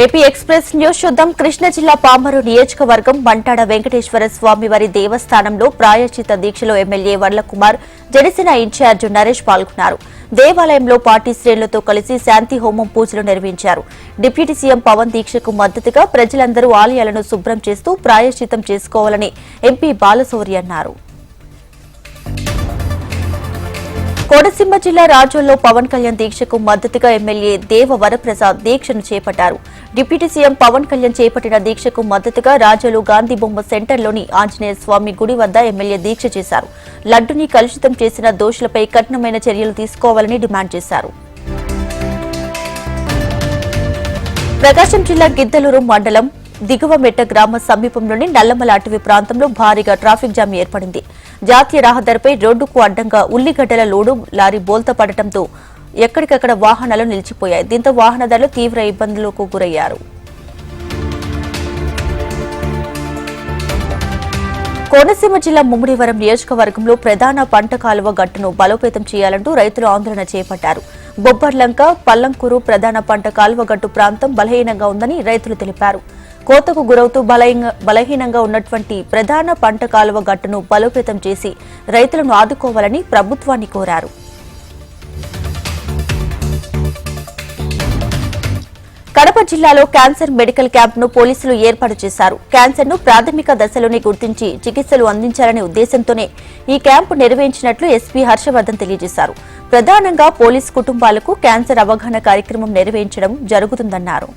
AP express news చూద్దాం. కృష్ణా జిల్లా పామరు నియోజకవర్గం బంటాడ వెంకటేశ్వర స్వామి వారి దేవస్థానంలో ప్రాయశ్చిత దీక్షలో ఎమ్మెల్యే వర్లకుమార్ జనసేన ఇన్ఛార్జ్ నరేష్ పాల్గొన్నారు. దేవాలయంలో పార్టీ శ్రేణులతో కలిసి శాంతి హోమం పూజలు నిర్వహించారు. డిప్యూటీ సీఎం పవన్ దీక్షకు మద్దతుగా ప్రజలందరూ ఆలయాలను శుభ్రం చేస్తూ ప్రాయశ్చితం చేసుకోవాలని ఎంపీ బాలశౌరి అన్నారు. కోనసీమ జిల్లా రాజోల్లో పవన్ కళ్యాణ్ దీక్షకు మద్దతుగా ఎమ్మెల్యే దేవ వరప్రసాద్ దీక్షను చేపట్టారు. డిప్యూటీ సీఎం పవన్ కళ్యాణ్ చేపట్టిన దీక్షకు మద్దతుగా రాజోలు గాంధీ బొమ్మ సెంటర్లోని ఆంజనేయ స్వామి గుడి వద్ద ఎమ్మెల్యే దీక్ష చేశారు. లడ్డుని కలుషితం చేసిన దోషులపై కఠినమైన చర్యలు తీసుకోవాలని డిమాండ్ చేశారు. ప్రకాశం జిల్లా గిద్దలూరు మండలం దిగువమెట్ట గ్రామ సమీపంలోని నల్లమల అటవీ ప్రాంతంలో భారీగా ట్రాఫిక్ జామ్ ఏర్పడింది. జాతీయ రహదారిపై రోడ్డుకు అడ్డంగా ఉల్లిగడ్డల లోడు లారీ బోల్తా పడటంతో ఎక్కడికక్కడ వాహనాలు నిలిచిపోయాయి. దీంతో వాహనదారులు తీవ్ర ఇబ్బందులకు గురయ్యారు. కోనసీమ జిల్లా ముమ్మిడివరం నియోజకవర్గంలో ప్రధాన పంట కాలువ గట్టును బలోపేతం చేయాలంటూ రైతులు ఆందోళన చేపట్టారు. బొబ్బర్లంక పల్లంకూరు ప్రధాన పంట కాలువ గట్టు ప్రాంతం బలహీనంగా ఉందని రైతులు తెలిపారు. కోతకు గురవుతూ బలహీనంగా ఉన్నటువంటి ప్రధాన పంట కాలువ గట్టును బలోపేతం చేసి రైతులను ఆదుకోవాలని ప్రభుత్వాన్ని కోరారు. కడప జిల్లాలో క్యాన్సర్ మెడికల్ క్యాంప్ను పోలీసులు ఏర్పాటు చేశారు. క్యాన్సర్ను ప్రాథమిక దశలోనే గుర్తించి చికిత్సలు అందించాలనే ఉద్దేశంతోనే ఈ క్యాంపు నిర్వహించినట్లు ఎస్పీ హర్షవర్ధన్ తెలియజేశారు. ప్రధానంగా పోలీస్ కుటుంబాలకు క్యాన్సర్ అవగాహన కార్యక్రమం నిర్వహించడం జరుగుతుందన్నారు.